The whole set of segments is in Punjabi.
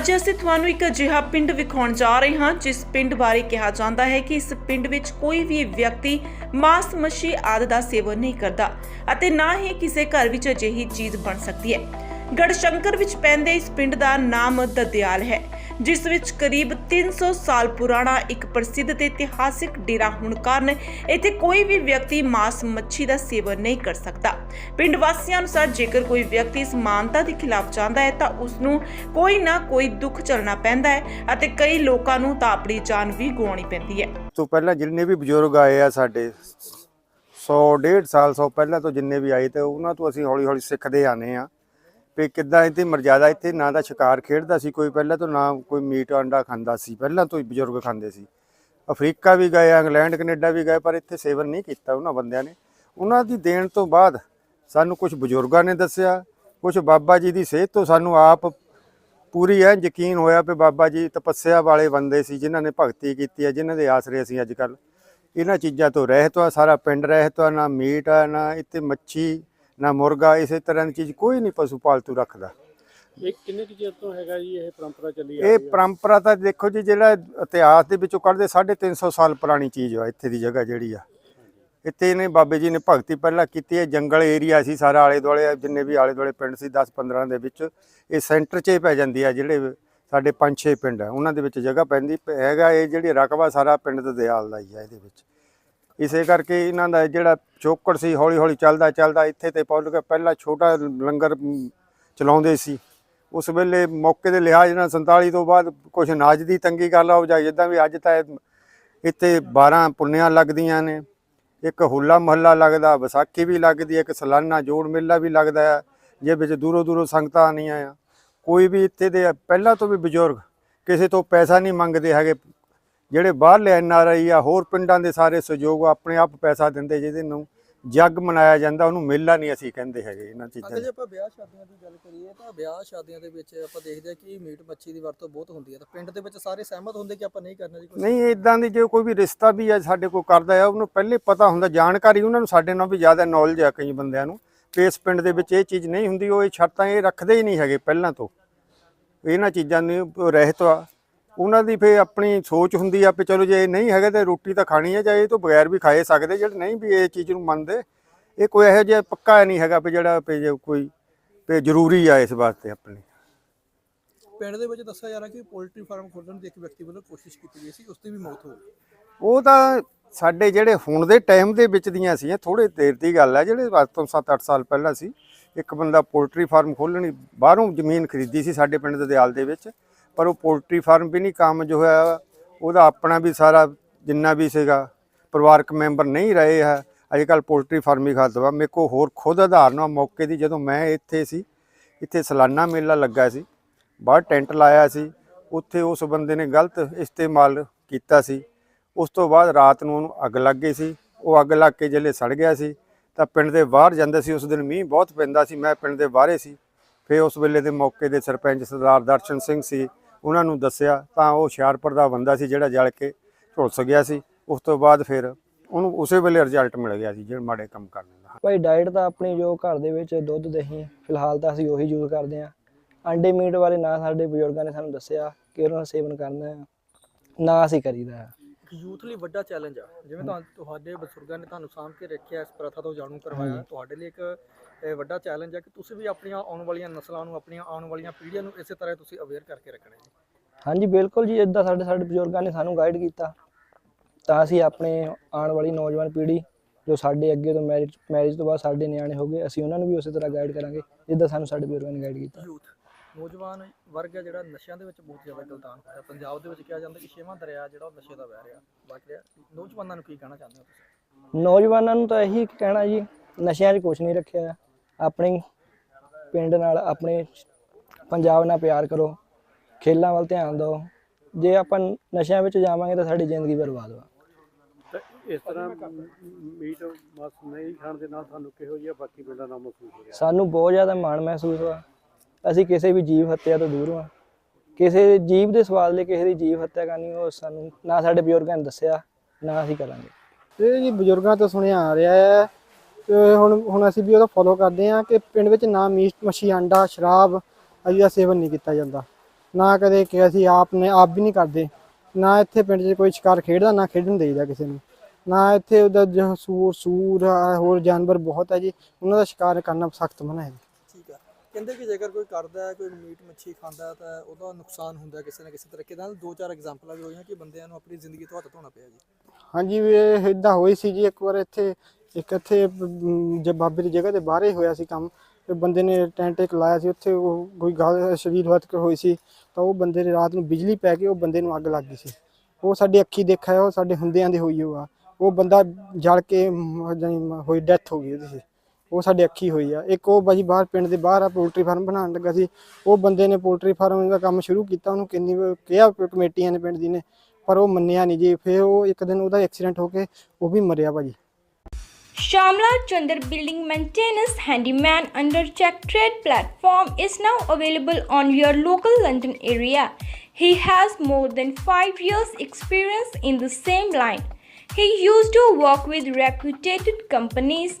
ਅੱਜ ਅਸੀਂ ਤੁਹਾਨੂੰ ਇੱਕ ਅਜਿਹਾ ਪਿੰਡ ਵਿਖਾਉਣ ਜਾ ਰਹੇ ਹਾਂ, ਜਿਸ ਪਿੰਡ ਬਾਰੇ ਕਿਹਾ ਜਾਂਦਾ ਹੈ ਕਿ ਇਸ ਪਿੰਡ ਵਿੱਚ ਕੋਈ ਵੀ ਵਿਅਕਤੀ ਮਾਸ ਮੱਛੀ ਆਦਿ ਦਾ ਸੇਵਨ ਨਹੀਂ ਕਰਦਾ ਅਤੇ ਨਾ ਹੀ ਕਿਸੇ ਘਰ ਵਿੱਚ ਅਜਿਹੀ ਚੀਜ਼ ਬਣ ਸਕਦੀ ਹੈ। ਗੜਸ਼ੰਕਰ ਵਿੱਚ ਪੈਂਦੇ ਇਸ ਪਿੰਡ ਦਾ ਨਾਮ ਦਦਿਆਲ ਹੈ। ਜਿਸ ਵਿੱਚ ਕਰੀਬ 300 ਸਾਲ ਪੁਰਾਣਾ ਇੱਕ ਪ੍ਰਸਿੱਧ ਤੇ ਇਤਿਹਾਸਿਕ ਡੇਰਾ ਹੋਣ ਕਾਰਨ ਇੱਥੇ ਕੋਈ ਵੀ ਵਿਅਕਤੀ ਮਾਸ ਮੱਛੀ ਦਾ ਸੇਵਨ ਨਹੀਂ ਕਰ ਸਕਦਾ। ਪਿੰਡ ਵਾਸੀਆਂ ਅਨੁਸਾਰ ਜੇਕਰ ਕੋਈ ਵਿਅਕਤੀ ਇਸ ਮਾਨਤਾ ਦੇ ਖਿਲਾਫ ਜਾਂਦਾ ਹੈ ਤਾਂ ਉਸ ਨੂੰ ਕੋਈ ਨਾ ਕੋਈ ਦੁੱਖ ਝੱਲਣਾ ਪੈਂਦਾ ਹੈ ਅਤੇ ਕਈ ਲੋਕਾਂ ਨੂੰ ਤਾਂ ਆਪਣੀ ਜਾਨ ਵੀ ਗਵਾਉਣੀ ਪੈਂਦੀ ਹੈ। ਤੋਂ ਪਹਿਲਾਂ ਜਿੰਨੇ ਵੀ ਬਜ਼ੁਰਗ ਆਏ ਆ ਸਾਡੇ 100 150 ਸਾਲ ਸੌ ਪਹਿਲਾਂ ਤੋਂ ਜਿੰਨੇ ਵੀ ਆਏ ਤੇ ਉਹਨਾਂ ਤੋਂ ਅਸੀਂ ਹੌਲੀ ਹੌਲੀ ਸਿੱਖਦੇ ਆਨੇ ਆ ਵੀ ਕਿੱਦਾਂ ਇੱਥੇ ਮਰਜ਼ਾਦਾ ਇੱਥੇ ਨਾ ਤਾਂ ਸ਼ਿਕਾਰ ਖੇਡਦਾ ਸੀ ਕੋਈ ਪਹਿਲਾਂ ਤੋਂ, ਨਾ ਕੋਈ ਮੀਟ ਅੰਡਾ ਖਾਂਦਾ ਸੀ, ਪਹਿਲਾਂ ਤੋਂ ਹੀ ਬਜ਼ੁਰਗ ਖਾਂਦੇ ਸੀ। ਅਫਰੀਕਾ ਵੀ ਗਏ, ਇੰਗਲੈਂਡ, ਕੈਨੇਡਾ ਵੀ ਗਏ, ਪਰ ਇੱਥੇ ਸੇਵਨ ਨਹੀਂ ਕੀਤਾ ਉਹਨਾਂ ਬੰਦਿਆਂ ਨੇ। ਉਹਨਾਂ ਦੀ ਦੇਣ ਤੋਂ ਬਾਅਦ ਸਾਨੂੰ ਕੁਝ ਬਜ਼ੁਰਗਾਂ ਨੇ ਦੱਸਿਆ ਕੁਝ ਬਾਬਾ ਜੀ ਦੀ ਸਿਹਤ ਤੋਂ ਸਾਨੂੰ ਆਪ ਪੂਰੀ ਐ ਯਕੀਨ ਹੋਇਆ ਕਿ ਬਾਬਾ ਜੀ ਤਪੱਸਿਆ ਵਾਲੇ ਬੰਦੇ ਸੀ, ਜਿਨ੍ਹਾਂ ਨੇ ਭਗਤੀ ਕੀਤੀ ਹੈ, ਜਿਨ੍ਹਾਂ ਦੇ ਆਸਰੇ ਅਸੀਂ ਅੱਜ ਕੱਲ ਇਹਨਾਂ ਚੀਜ਼ਾਂ ਤੋਂ ਰਹਿਤ ਆ, ਸਾਰਾ ਪਿੰਡ ਰਹਿਤ ਆ, ਨਾ ਮੀਟ ਆ, ਨਾ ਇੱਥੇ ਮੱਛੀ ਨਾ ਮੁਰਗਾ ਇਸੇ ਤਰ੍ਹਾਂ ਦੀ ਚੀਜ਼ ਕੋਈ ਨਹੀਂ ਪਸ਼ੂ ਪਾਲਤੂ ਰੱਖਦਾ। ਇਹ ਕਿੰਨੇ ਕੁ ਚਿਰ ਤੋਂ ਹੈਗਾ ਜੀ ਇਹ ਪਰੰਪਰਾ ਚੱਲੀ ਆ ਇਹ ਪਰੰਪਰਾ ਤਾਂ ਦੇਖੋ ਜੀ ਜਿਹੜਾ ਇਤਿਹਾਸ ਦੇ ਵਿੱਚੋਂ ਕੱਢਦੇ 350 ਸਾਲ ਪੁਰਾਣੀ ਚੀਜ਼ ਆ ਇੱਥੇ ਦੀ ਜਗ੍ਹਾ ਜਿਹੜੀ ਆ। ਇੱਥੇ ਇਹਨੇ ਬਾਬੇ ਜੀ ਨੇ ਭਗਤੀ ਪਹਿਲਾਂ ਕੀਤੀ ਹੈ ਜੰਗਲ ਏਰੀਆ ਸੀ ਸਾਰਾ ਆਲੇ ਦੁਆਲੇ ਜਿੰਨੇ ਵੀ ਆਲੇ ਦੁਆਲੇ ਪਿੰਡ ਸੀ 10 15 ਦੇ ਵਿੱਚ ਇਹ ਸੈਂਟਰ 'ਚ ਹੀ ਪੈ ਜਾਂਦੀ ਆ ਜਿਹੜੇ ਸਾਡੇ 5-6 ਪਿੰਡ ਆ ਉਹਨਾਂ ਦੇ ਵਿੱਚ ਜਗ੍ਹਾ ਪੈਂਦੀ ਹੈਗਾ ਇਹ ਜਿਹੜੀ ਰਕਬਾ ਸਾਰਾ ਪਿੰਡ ਦੇ ਦਿਆਲ ਦਾ ਹੀ ਆ ਇਹਦੇ ਵਿੱਚ। ਇਸੇ ਕਰਕੇ ਇਹਨਾਂ ਦਾ ਜਿਹੜਾ ਚੌਕੜ ਸੀ ਹੌਲੀ ਹੌਲੀ ਚੱਲਦਾ ਚੱਲਦਾ ਇੱਥੇ ਤੇ ਪਹੁੰਚ ਕੇ ਪਹਿਲਾਂ ਛੋਟਾ ਲੰਗਰ ਚਲਾਉਂਦੇ ਸੀ। ਉਸ ਵੇਲੇ ਮੌਕੇ ਦੇ ਲਿਹਾਜ਼ ਨਾਲ 47 ਤੋਂ ਬਾਅਦ ਕੁਝ ਨਾਜ ਦੀ ਤੰਗੀ ਗੱਲ ਲਾ ਜਾਂ ਜਿੱਦਾਂ ਵੀ ਅੱਜ ਤਾਂ ਇੱਥੇ 12 ਪੁੰਨਿਆਂ ਲੱਗਦੀਆਂ ਨੇ। ਇੱਕ ਹੁੱਲਾ ਮਹੱਲਾ ਲੱਗਦਾ, ਵਿਸਾਖੀ ਵੀ ਲੱਗਦੀ ਹੈ, ਇੱਕ ਸਲਾਨਾ ਜੋੜ ਮੇਲਾ ਵੀ ਲੱਗਦਾ ਹੈ ਜੇ ਵਿੱਚ ਦੂਰੋਂ ਦੂਰੋਂ ਸੰਗਤਾਂ ਆਉਂਦੀਆਂ ਆ। ਕੋਈ ਵੀ ਇੱਥੇ ਦੇ ਪਹਿਲਾਂ ਤੋਂ ਵੀ ਬਜ਼ੁਰਗ ਕਿਸੇ ਤੋਂ ਪੈਸਾ ਨਹੀਂ ਮੰਗਦੇ ਹੈਗੇ। ਜਿਹੜੇ ਬਾਹਰਲੇ ਐਨ ਆਰ ਆਈ ਆ ਹੋਰ ਪਿੰਡਾਂ ਦੇ ਸਾਰੇ ਸਹਿਯੋਗ ਆਪਣੇ ਆਪ ਪੈਸਾ ਦਿੰਦੇ ਜਿਹਦੇ ਨੂੰ ਜੱਗ ਮਨਾਇਆ ਜਾਂਦਾ ਉਹਨੂੰ ਮੇਲਾ ਨਹੀਂ ਅਸੀਂ ਕਹਿੰਦੇ ਹੈਗੇ ਇਹਨਾਂ ਚੀਜ਼ਾਂ ਅਗਰ ਜੇ। ਆਪਾਂ ਵਿਆਹ ਸ਼ਾਦੀਆਂ ਦੀ ਗੱਲ ਕਰੀਏ ਤਾਂ ਵਿਆਹ ਸ਼ਾਦੀਆਂ ਦੇ ਵਿੱਚ ਆਪਾਂ ਦੇਖਦੇ ਆ ਕਿ ਮੀਟ ਮੱਛੀ ਦੀ ਵਰਤੋਂ ਬਹੁਤ ਹੁੰਦੀ ਹੈ। ਤਾਂ ਪਿੰਡ ਦੇ ਵਿੱਚ ਸਾਰੇ ਸਹਿਮਤ ਹੁੰਦੇ ਕਿ ਆਪਾਂ ਨਹੀਂ ਕਰਨਾ ਜੀ ਕੁਛ? ਨਹੀਂ ਇਦਾਂ ਦੀ ਜੇ ਕੋਈ ਵੀ ਰਿਸ਼ਤਾ ਵੀ ਹੈ ਸਾਡੇ ਕੋਲ ਕਰਦਾ ਆ ਉਹਨੂੰ ਪਹਿਲੇ ਪਤਾ ਹੁੰਦਾ ਜਾਣਕਾਰੀ ਉਹਨਾਂ ਨੂੰ ਸਾਡੇ ਨਾਲ ਵੀ ਜ਼ਿਆਦਾ ਨੌਲੇਜ ਆ ਕਈ ਬੰਦਿਆਂ ਨੂੰ। ਕਿ ਇਸ ਪਿੰਡ ਦੇ ਵਿੱਚ ਇਹ ਚੀਜ਼ ਨਹੀਂ ਹੁੰਦੀ ਉਹ ਇਹ ਸ਼ਰਤਾਂ ਇਹ ਰੱਖਦੇ ਹੀ ਨਹੀਂ ਹੈਗੇ ਪਹਿਲਾਂ ਤੋਂ। ਇਹਨਾਂ ਚੀਜ਼ਾਂ ਨੂੰ ਰਹਿਤ ਆ। ਉਹਨਾਂ ਦੀ ਫੇ ਆਪਣੀ ਸੋਚ ਹੁੰਦੀ ਆ ਵੀ ਚਲੋ ਜੇ ਇਹ ਨਹੀਂ ਹੈਗਾ ਤੇ ਰੋਟੀ ਤਾਂ ਖਾਣੀ ਹੈ ਜਾਂ ਇਹ ਤੋਂ ਬਗੈਰ ਵੀ ਖਾਏ ਸਕਦੇ ਜਿਹੜੇ ਨਹੀਂ ਵੀ ਇਹ ਚੀਜ਼ ਨੂੰ ਮੰਨਦੇ ਇਹ ਕੋਈ ਇਹੋ ਜਿਹਾ ਪੱਕਾ ਨਹੀਂ ਹੈਗਾ ਵੀ ਜਿਹੜਾ ਵੀ ਕੋਈ ਵੀ ਜ਼ਰੂਰੀ ਆ ਇਸ ਵਾਸਤੇ ਆਪਣੇ। ਪਿੰਡ ਦੇ ਵਿੱਚ ਦੱਸਿਆ ਜਾ ਰਿਹਾ ਕਿ ਪੋਲਟਰੀ ਫਾਰਮ ਖੋਲ੍ਹਣ ਦੀ ਇੱਕ ਵਿਅਕਤੀ ਵੱਲੋਂ ਕੋਸ਼ਿਸ਼ ਕੀਤੀ ਗਈ ਸੀ ਉਸ ਦੀ ਵੀ ਮੌਤ ਹੋ ਗਈ। ਉਹ ਤਾਂ ਸਾਡੇ ਜਿਹੜੇ ਹੁਣ ਦੇ ਟਾਈਮ ਦੇ ਵਿੱਚ ਦੀਆਂ ਸੀ ਥੋੜੇ ਦੇਰ ਦੀ ਗੱਲ ਹੈ ਜਿਹੜੇ ਅੱਜ ਤੋਂ 7-8 ਸਾਲ ਪਹਿਲਾਂ ਸੀ ਇੱਕ ਬੰਦਾ ਪੋਲਟਰੀ ਫਾਰਮ ਖੋਲ੍ਹਣੀ ਬਾਹਰੋਂ ਜ਼ਮੀਨ ਖਰੀਦੀ ਸੀ ਸਾਡੇ ਪਿੰਡ ਦੇ ਦਿਆਲ ਦੇ ਵਿੱਚ ਪਰ ਉਹ ਪੋਲਟਰੀ ਫਾਰਮ ਵੀ ਨਹੀਂ ਕੰਮ ਜੋ ਹੈ ਉਹਦਾ ਆਪਣਾ ਵੀ ਸਾਰਾ ਜਿੰਨਾ ਵੀ ਸੀਗਾ, ਪਰਿਵਾਰਕ ਮੈਂਬਰ ਨਹੀਂ ਰਹੇ ਹੈ। ਅੱਜ ਕੱਲ ਪੋਲਟਰੀ ਫਾਰਮ ਹੀ ਖਾਦਵਾ ਮੇਰੇ ਕੋ ਹੋਰ ਖੁਦ ਆਧਾਰਨ ਆ ਮੌਕੇ ਦੀ ਜਦੋਂ ਮੈਂ ਇੱਥੇ ਸੀ, ਇੱਥੇ ਸਲਾਨਾ ਮੇਲਾ ਲੱਗਾ ਸੀ, ਬਾਹਰ ਟੈਂਟ ਲਾਇਆ ਸੀ, ਉੱਥੇ ਉਸ ਬੰਦੇ ਨੇ ਗਲਤ ਇਸਤੇਮਾਲ ਕੀਤਾ ਸੀ। ਉਸ ਤੋਂ ਬਾਅਦ ਰਾਤ ਨੂੰ ਉਹਨੂੰ ਅੱਗ ਲੱਗ ਗਈ ਸੀ। ਉਹ ਅੱਗ ਲੱਗ ਕੇ ਜਿਹੜੇ ਸੜ ਗਿਆ ਸੀ। ਤਾਂ ਪਿੰਡ ਦੇ ਬਾਹਰ ਜਾਂਦੇ ਸੀ। ਉਸ ਦਿਨ ਮੀਂਹ ਬਹੁਤ ਪੈਂਦਾ ਸੀ। ਮੈਂ ਪਿੰਡ ਦੇ ਬਾਹਰੇ ਸੀ। ਫਿਰ ਉਸ ਵੇਲੇ ਦੇ ਮੌਕੇ ਦੇ ਸਰਪੰਚ ਸਰਦਾਰ ਦਰਸ਼ਨ ਸਿੰਘ ਸੀ। ਉਹਨਾਂ ਨੂੰ ਦੱਸਿਆ ਤਾਂ ਉਹ ਹੁਸ਼ਿਆਰਪੁਰ ਦਾ ਬੰਦਾ ਸੀ ਜਿਹੜਾ ਜਲ ਕੇ ਝੁਲਸ ਗਿਆ ਸੀ। ਉਸ ਤੋਂ ਬਾਅਦ ਫਿਰ ਉਹਨੂੰ ਉਸੇ ਵੇਲੇ ਰਿਜ਼ਲਟ ਮਿਲ ਗਿਆ ਸੀ ਜਿਹੜੇ ਮਾੜੇ ਕੰਮ ਕਰਨ ਦਾ। ਭਾਈ ਡਾਈਟ ਤਾਂ ਆਪਣੀ ਜੋ ਘਰ ਦੇ ਵਿੱਚ ਦੁੱਧ, ਦਹੀਂ, ਫਿਲਹਾਲ ਤਾਂ ਅਸੀਂ ਉਹੀ ਯੂਜ਼ ਕਰਦੇ ਹਾਂ। ਅੰਡੇ, ਮੀਟ ਬਾਰੇ ਨਾ ਸਾਡੇ ਬਜ਼ੁਰਗਾਂ ਨੇ ਸਾਨੂੰ ਦੱਸਿਆ ਕਿ ਉਹਨਾਂ ਦਾ ਸੇਵਨ ਕਰਨਾ ਹੈ ਨਾ ਅਸੀਂ ਕਰੀਦਾ। ਇੱਕ ਯੂਥ ਲਈ ਵੱਡਾ ਚੈਲੰਜ ਆ। ਜਿਵੇਂ ਤੁਹਾਨੂੰ ਤੁਹਾਡੇ ਬਜ਼ੁਰਗਾਂ ਨੇ ਤੁਹਾਨੂੰ ਸਾਂਭ ਕੇ ਰੱਖਿਆ ਇਸ ਪ੍ਰਥਾ ਤੋਂ ਜਾਣੂ ਕਰਵਾਇਆ ਤੁਹਾਡੇ ਲਈ ਇੱਕ ਇਹ ਵੱਡਾ ਚੈਲੰਜ ਆ ਕਿ ਤੁਸੀਂ ਵੀ ਆਪਣੀਆਂ ਆਉਣ ਵਾਲੀਆਂ ਨਸਲਾਂ ਨੂੰ ਆਪਣੀਆਂ ਆਉਣ ਵਾਲੀਆਂ ਪੀੜ੍ਹੀਆਂ ਨੂੰ ਇਸੇ ਤਰ੍ਹਾਂ ਤੁਸੀਂ ਅਵੇਅਰ ਕਰਕੇ ਰੱਖਣਾ ਹੈ ਹਾਂਜੀ ਬਿਲਕੁਲ ਜੀ ਇਦਾਂ ਸਾਡੇ ਸਾਡੇ ਬਜ਼ੁਰਗਾਂ ਨੇ ਸਾਨੂੰ ਗਾਈਡ ਕੀਤਾ। ਤਾਂ ਅਸੀਂ ਆਪਣੇ ਆਉਣ ਵਾਲੀ ਨੌਜਵਾਨ ਪੀੜ੍ਹੀ ਜੋ ਸਾਡੇ ਅੱਗੇ ਤੋਂ ਮੈਰਿਜ ਮੈਰਿਜ ਤੋਂ ਬਾਅਦ ਸਾਡੇ ਨਿਆਣੇ ਹੋ ਗਏ ਅਸੀਂ ਉਹਨਾਂ ਨੂੰ ਵੀ ਉਸੇ ਤਰ੍ਹਾਂ ਗਾਈਡ ਕਰਾਂਗੇ ਜਿੱਦਾਂ ਸਾਨੂੰ ਸਾਡੇ ਬਜ਼ੁਰਗਾਂ ਨੇ ਗਾਈਡ ਕੀਤਾ। ਯੂਥ ਨੌਜਵਾਨ ਵਰਗ ਹੈ ਜਿਹੜਾ ਨਸ਼ਿਆਂ ਦੇ ਵਿੱਚ ਬਹੁਤ ਜ਼ਿਆਦਾ ਗਲਤਾਨ ਹੋਇਆ ਪੰਜਾਬ ਦੇ ਵਿੱਚ ਕਿਹਾ ਜਾਂਦਾ ਕਿ ਛੇਵਾਂ ਦਰਿਆ ਜਿਹੜਾ ਉਹ ਨਸ਼ੇ ਦਾ ਵਹਿ ਰਿਹਾ। ਵਗ ਰਿਹਾ ਨੌਜਵਾਨਾਂ ਨੂੰ ਕੀ ਕਹਿਣਾ ਚਾਹੁੰਦੇ ਹੋ ਤੁਸੀਂ? ਨੌਜਵਾਨਾਂ ਨੂੰ ਤਾਂ ਇਹੀ ਕਹਿਣਾ ਜੀ ਨਸ਼ਿਆਂ 'ਚ ਕੁਝ ਨਹੀਂ ਰੱਖਿਆ। ਆਪਣੇ ਪਿੰਡ ਨਾਲ ਆਪਣੇ ਪੰਜਾਬ ਨਾਲ ਪਿਆਰ ਕਰੋ। ਖੇਲਾਂ ਵੱਲ ਧਿਆਨ ਦਿਓ। ਜੇ ਆਪਾਂ ਨਸ਼ਿਆਂ ਵਿੱਚ ਜਾਵਾਂਗੇ ਤਾਂ ਸਾਡੀ ਜ਼ਿੰਦਗੀ ਬਰਬਾਦ ਵਾ ਤਾਂ ਇਸ ਤਰ੍ਹਾਂ ਮੀਟ ਮਾਸ ਨਹੀਂ ਖਾਣ ਦੇ ਨਾਲ ਤੁਹਾਨੂੰ ਕਿਹੋ ਜਿਹਾ ਬਾਕੀ ਪਿੰਡਾਂ ਨਾਲ ਮਹਿਸੂਸ ਹੋ ਰਿਹਾ? ਸਾਨੂੰ ਬਹੁਤ ਜ਼ਿਆਦਾ ਮਾਣ ਮਹਿਸੂਸ ਵਾ ਅਸੀਂ ਕਿਸੇ ਵੀ ਜੀਵ ਹੱਤਿਆ ਤੋਂ ਦੂਰ ਹਾਂ। ਕਿਸੇ ਜੀਵ ਦੇ ਸਵਾਲ ਲਈ ਕਿਸੇ ਦੀ ਜੀਵ ਹੱਤਿਆ ਕਰਨੀ, ਉਹ ਸਾਨੂੰ ਨਾ ਸਾਡੇ ਬਜ਼ੁਰਗਾਂ ਨੇ ਦੱਸਿਆ, ਨਾ ਅਸੀਂ ਕਰਾਂਗੇ। ਇਹ ਜੀ ਬਜ਼ੁਰਗਾਂ ਤੋਂ ਸੁਣਿਆ ਆ ਰਿਹਾ ਹੈ ਤੇ ਹੁਣ ਹੁਣ ਅਸੀਂ ਵੀ ਉਹਦਾ ਫੋਲੋ ਕਰਦੇ ਹਾਂ ਕਿ ਪਿੰਡ ਵਿੱਚ ਨਾ ਮੀਟ, ਮੱਛੀ ਅੰਡਾ ਸ਼ਰਾਬ ਆਦਿ ਦਾ ਸੇਵਨ ਨਹੀਂ ਕੀਤਾ ਜਾਂਦਾ। ਨਾ ਕਦੇ ਕਿ ਅਸੀਂ ਆਪ ਨੇ, ਆਪ ਵੀ ਨਹੀਂ ਕਰਦੇ। ਨਾ ਇੱਥੇ ਪਿੰਡ 'ਚ ਕੋਈ ਸ਼ਿਕਾਰ ਖੇਡਦਾ, ਨਾ ਖੇਡਣ ਦੇਈਦਾ ਕਿਸੇ ਨੂੰ। ਨਾ ਇੱਥੇ ਉਹਦਾ ਜੋ ਸੂਰ ਸੂਰ, ਹੋਰ ਜਾਨਵਰ ਬਹੁਤ ਹੈ ਜੀ, ਉਹਨਾਂ ਦਾ ਸ਼ਿਕਾਰ ਕਰਨਾ ਸਖਤ ਮਨਾ ਹੈ ਜੀ। ਹੈ ਕਹਿੰਦੇ ਕਿ ਜੇਕਰ ਕੋਈ ਕਰਦਾ ਹੈ ਕੋਈ ਮੀਟ ਮੱਛੀ ਖਾਂਦਾ ਹੈ ਤਾਂ ਉਹਦਾ ਨੁਕਸਾਨ ਹੁੰਦਾ ਕਿਸੇ ਨਾ ਕਿਸੇ ਤਰੀਕੇ ਨਾਲ। ਦੋ ਚਾਰ ਐਗਜ਼ਾਮਪਲਾਂ ਵੀ ਹੋਈਆਂ ਕਿ ਬੰਦਿਆਂ ਨੂੰ ਆਪਣੀ ਜ਼ਿੰਦਗੀ ਤੋਂ ਹੱਥ ਧੋਣਾ ਪਿਆ ਜੀ। ਹਾਂਜੀ ਵੀ ਇਹ ਇਦਾਂ ਹੋਈ ਸੀ ਜੀ ਇੱਕ ਵਾਰ ਇੱਥੇ ਇੱਕ ਇੱਥੇ ਅਮ, ਜੇ ਬਾਬੇ ਦੀ ਜਗ੍ਹਾ ਤੇ ਬਾਹਰ ਹੀ ਹੋਇਆ ਸੀ ਕੰਮ ਤੇ ਬੰਦੇ ਨੇ ਟੈਂਟ ਇੱਕ ਲਾਇਆ ਸੀ ਉੱਥੇ ਉਹ ਕੋਈ ਗੱਲ ਸ਼ਰੀਰ ਹੱਥ ਹੋਈ ਸੀ ਤਾਂ ਉਹ ਬੰਦੇ ਨੇ ਰਾਤ ਨੂੰ ਬਿਜਲੀ ਪੈ ਕੇ ਉਹ ਬੰਦੇ ਨੂੰ ਅੱਗ ਲੱਗ ਗਈ ਸੀ। ਉਹ ਸਾਡੀ ਅੱਖੀ ਦੇਖਿਆ ਉਹ ਸਾਡੇ ਹੁੰਦਿਆਂ ਦੇ ਹੋਈ ਹੋਆ। ਉਹ ਬੰਦਾ ਜਲ ਕੇ ਜਾਣੀ ਹੋਈ ਡੈਥ ਹੋ ਗਈ ਉਹਦੀ ਸੀ। ਉਹ ਸਾਡੇ ਅੱਖੀ ਹੋਈ ਆ ਇੱਕ ਉਹ ਬਾਜੀ ਬਾਹਰ ਪਿੰਡ ਦੇ ਬਾਹਰ ਆ ਪੋਲਟਰੀ ਫਾਰਮ ਬਣਾਉਣ ਲੱਗਾ ਸੀ ਉਹ ਬੰਦੇ ਨੇ ਪੋਲਟਰੀ ਫਾਰਮ ਦਾ ਕੰਮ ਸ਼ੁਰੂ ਕੀਤਾ ਉਹਨੂੰ ਕਿੰਨੀ ਵਾਰ ਕਿਹਾ ਕਮੇਟੀਆਂ ਨੇ ਪਿੰਡ ਦੀ ਨੇ ਪਰ ਉਹ ਮੰਨਿਆ ਨਹੀਂ ਜੀ ਫਿਰ ਉਹ ਇੱਕ ਦਿਨ ਉਹਦਾ ਐਕਸੀਡੈਂਟ ਹੋ ਕੇ ਉਹ ਵੀ ਮਰਿਆ ਭਾਜੀ Shamla Chandar Building Maintenance Handyman under Check Trade platform is now available on your local London area. He has more than 5 years experience in the same line. He used to work with reputed companies,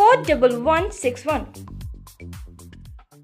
41161.